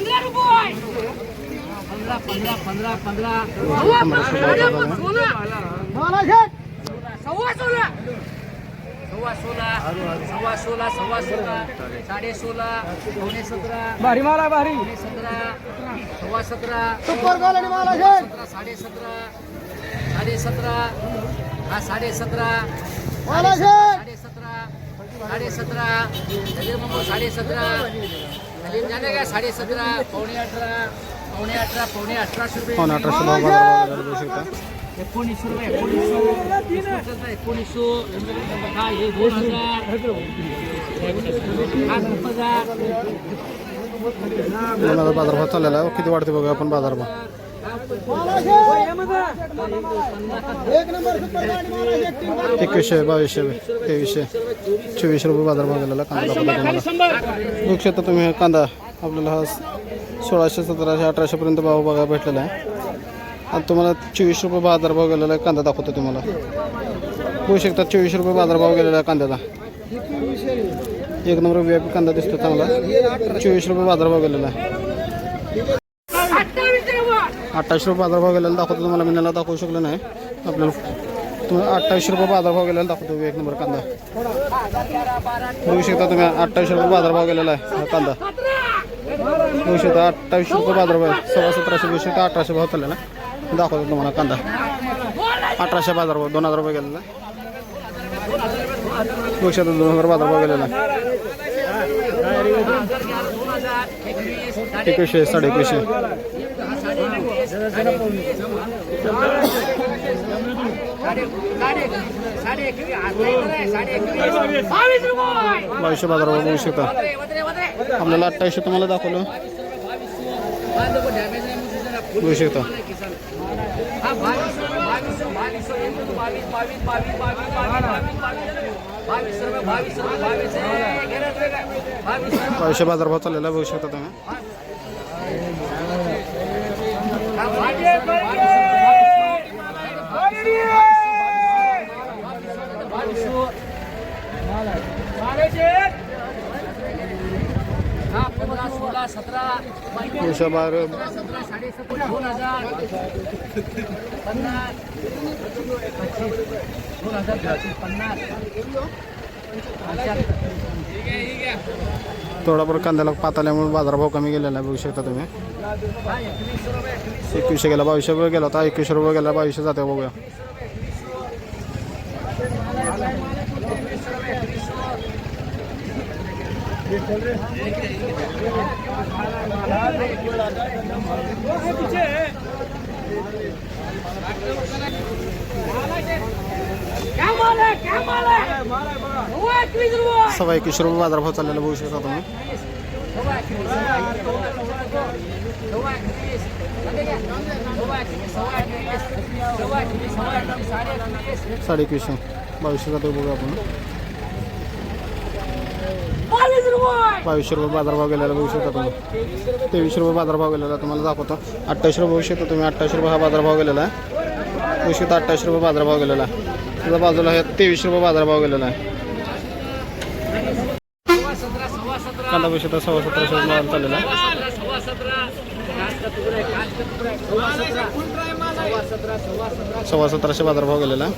पंधरा रुपये. पंधरा पंधरा पंधरा सव्वा सोळा सव्वा सोळा सव्वा सोळा सव्वा सोळा साडे सोळा पावणे सतरा. भारी माला भारी. पावणे सतरा. सव्वा सतरा. सतरा साडे सतरा. साडे सतरा. हा साडे सतरा. साडे सतरा. साडे सतरा. साडे सतरा. सलीम जाने का साडे सतरा पावणे अठरा पावणे अठरा पावणे अठराशे रुपये पावणे अठराशे भाव बाजार बघू शकता. एकोणीसशे रुपये एकोणीसशे एकोणीसशे हा हे दोन हजार. हा हजार दोन हजार. बाजारभाव चाललेला आहे. किती वाढते बघा आपण बाजारभाव. एकवीसशे बावीसशे तेवीसशे चोवीसशे रुपये बाजारभाव गेलेला कांदा दाखवतो तुम्हाला बघू शकता तुम्ही हा कांदा आपल्याला हा सोळाशे सतराशे अठराशेपर्यंत भाव बघा भेटलेला आहे. आणि तुम्हाला चोवीस रुपये बाजारभाव गेलेला आहे कांदा दाखवतो तुम्हाला. बघू शकता चोवीस रुपये बाजारभाव गेलेला आहे कांद्याचा एक नंबर व्यापी कांदा दिसतो चांगला. चोवीस रुपये बाजारभाव गेलेला आहे. अठ्ठावीस रुपये बाजारभाव गेलेला दाखवतो तुम्हाला. मी त्याला दाखवू शकलो नाही. आपल्याला तुम्हाला अठ्ठावीसशे रुपये बाजारभाव गेलेला दाखवतो. एक नंबर कांदा. बघू शकता तुम्ही अठ्ठावीस रुपये बाजारभाव गेलेला आहे हा कांदा. बघू शकता अठ्ठावीस रुपये बाजारभाव सव्वा सतराशे बघू शकता अठराशे भाव चाललेला दाखवतो तुम्हाला कांदा. अठराशे बाजारभाव दोन हजार रुपये गेलेला आहे. बघू शकता दोन हजार बाजारभाव गेलेला आहे. एकवीसशे साडे एकवीसशे बावीसशे बाजार बघू शकता. आपल्याला अठ्ठावीसशे तुम्हाला दाखवलं. बघू शकता. बावीस बावीस बावीस बावीस बावीस बावीस बावीस बावीस बावीस चाललेला बघू शकता तुम्ही हा बावीस रुपये, बावीस रुपये, बावीस रुपये. हा पंधरा सोळा सतरा दोनशे बारा सतरा साडे सतरा दोन हज़ार पन्नास दोन हज़ार पन्नास थोडाफार कांद्याला पात आल्यामुळे बाजारभाव कमी गेलेला आहे बघू शकता तुम्ही एकवीसशे गेला बावीसशे रुपये गेला होता एकवीसशे रुपये गेला बावीसशे जाते बघूया सवाई किशोर बाजार भाव चाललेला बघू शकता तुम्ही साडे एकवीसशे बावीसशे का तो बघू आपण बावीसशे रुपये बाजारभाव गेलेला बघू शकता तुम्ही. तेवीसशे रुपये बाजारभाव गेलेला तुम्हाला दाखवतो. अठ्ठावीसशे रुपये बघू शकता तुम्ही अठ्ठावीसशे रुपये हा बाजारभाव गेलेला आहे. बघू शकता अठ्ठावीसशे रुपये बाजारभाव गेलेला आहे. त्याचा बाजूला हे तेवीसशे रुपये बाजारभाव गेलेला आहे. कांदा बघू शकता सव्वा सतराशे रुपये माल चाललेला आहे. सव्वा सतराशे बाजारभाव गेलेला आहे.